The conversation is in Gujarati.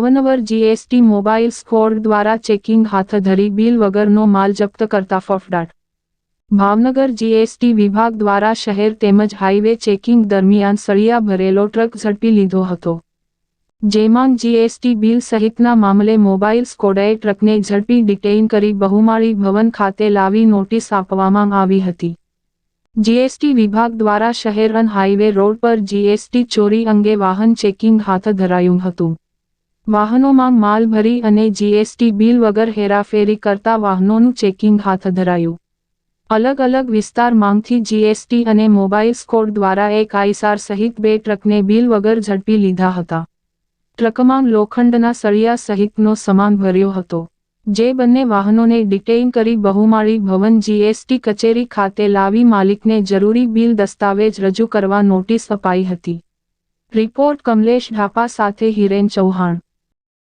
ભાવનગર જીએસટી મોબાઈલ સ્કોડ દ્વારા ચેકિંગ હાથ ધરી બિલ વગરનો માલ જપ્ત કરતા ફફડાટ. ભાવનગર જીએસટી વિભાગ દ્વારા શહેર તેમજ હાઈવે ચેકિંગ દરમિયાન સળિયા ભરેલો ટ્રક ઝડપી લીધો હતો. જેમાં જીએસટી બિલ સહિતના મામલે મોબાઈલ સ્કોડાએ ટ્રકને ઝડપી ડિટેઇન કરી બહુમાળી ભવન ખાતે લાવી નોટિસ આપવામાં આવી હતી. જીએસટી વિભાગ દ્વારા શહેર અન હાઈવે રોડ પર જીએસટી ચોરી અંગે વાહન ચેકિંગ હાથ ધરાયું હતું. વાહનોમાં માલ ભરી અને જીએસટી બિલ વગર હેરાફેરી કરતા વાહનોનું ચેકિંગ હાથ ધરાયું. અલગ અલગ વિસ્તારમાંથી જીએસટી અને મોબાઈલ સ્કોડ દ્વારા એક આઈસાર સહિત બે ટ્રકને બિલ વગર ઝડપી લીધા હતા. ટ્રકમાં લોખંડના સળિયા સહિતનો સામાન ભર્યો હતો. જે બંને વાહનોને ડિટેઇન કરી બહુમાળી ભવન જીએસટી કચેરી ખાતે લાવી માલિકને જરૂરી બિલ દસ્તાવેજ રજૂ કરવા નોટિસ અપાઈ હતી. રિપોર્ટ કમલેશ ઢાપા સાથે હિરેન ચૌહાણ.